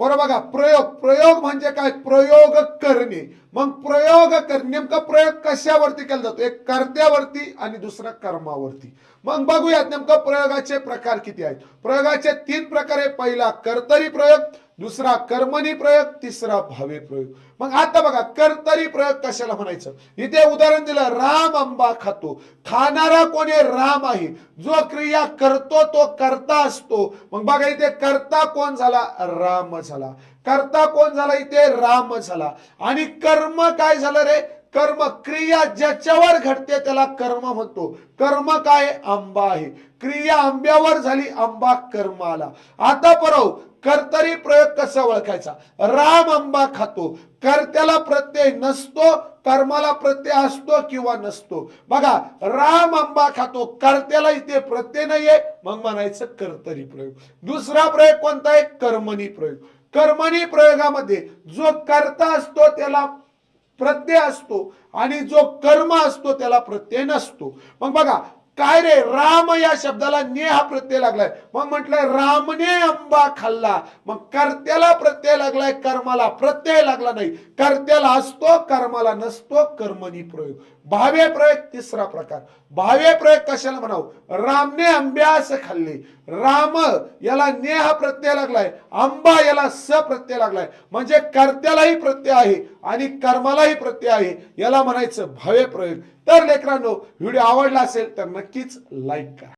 बरं बघा प्रयोग प्रयोग म्हणजे काय? प्रयोग करणे. मग प्रयोग करणे नेमका प्रयोग कशावरती केला जातो? एक कर्त्यावरती आणि दुसरा कर्मावरती. मग बघूयात नेमकं प्रयोगाचे प्रकार किती आहेत? प्रयोगाचे तीन प्रकार आहे पहिला कर्तरी प्रयोग दुसरा कर्मणी प्रयोग तिसरा भावे प्रयोग. मग आता बघा कर्तरी प्रयोग कशाला म्हणायचं? इथे उदाहरण दिलं राम आंबा खातो. खाणारा कोणी राम आहे. जो क्रिया करतो तो करता असतो. मग बघा इथे करता कोण झाला? राम झाला. करता कोण झाला? इथे राम झाला. आणि कर्म काय झालं रे? कर्म क्रिया ज्याच्यावर घडते त्याला कर्म म्हणतो. कर्म काय? आंबा आहे. क्रिया आंब्यावर झाली आंबा कर्म आला आता परव कर्तरी प्रयोग कसा ओळखायचा? राम आंबा खातो. कर्त्याला प्रत्यय नसतो कर्माला प्रत्यय असतो किंवा नसतो. बघा राम आंबा खातो कर्त्याला इथे प्रत्यय नाहीये मग म्हणायचं कर्तरी प्रयोग. दुसरा प्रयोग कोणता आहे? कर्मणी प्रयोग. कर्मणी प्रयोगामध्ये जो कर्ता असतो त्याला प्रत्यय असतो आणि जो कर्म असतो त्याला प्रत्यय नसतो. मग बघा काय रे? राम या शब्दाला ने हा प्रत्यय लागलाय. मग म्हटलंय रामने आंबा खाल्ला. मग कर्त्याला प्रत्यय लागलाय कर्माला प्रत्यय लागला नाही. कर्त्याला असतो कर्माला नसतो कर्मणी प्रयोग. भावे प्रयोग तिसरा प्रकार. भावे प्रयोग कशाला म्हणावं? रामने आंब्यास खाल्ले. राम याला नेह प्रत्यय लागलाय आंबा याला स प्रत्यय लागलाय. म्हणजे कर्त्यालाही प्रत्यय आहे आणि कर्मालाही प्रत्यय आहे. याला म्हणायचं भावे प्रयोग. तर लेकरांनो व्हिडिओ आवडला असेल तर नक्कीच लाईक करा.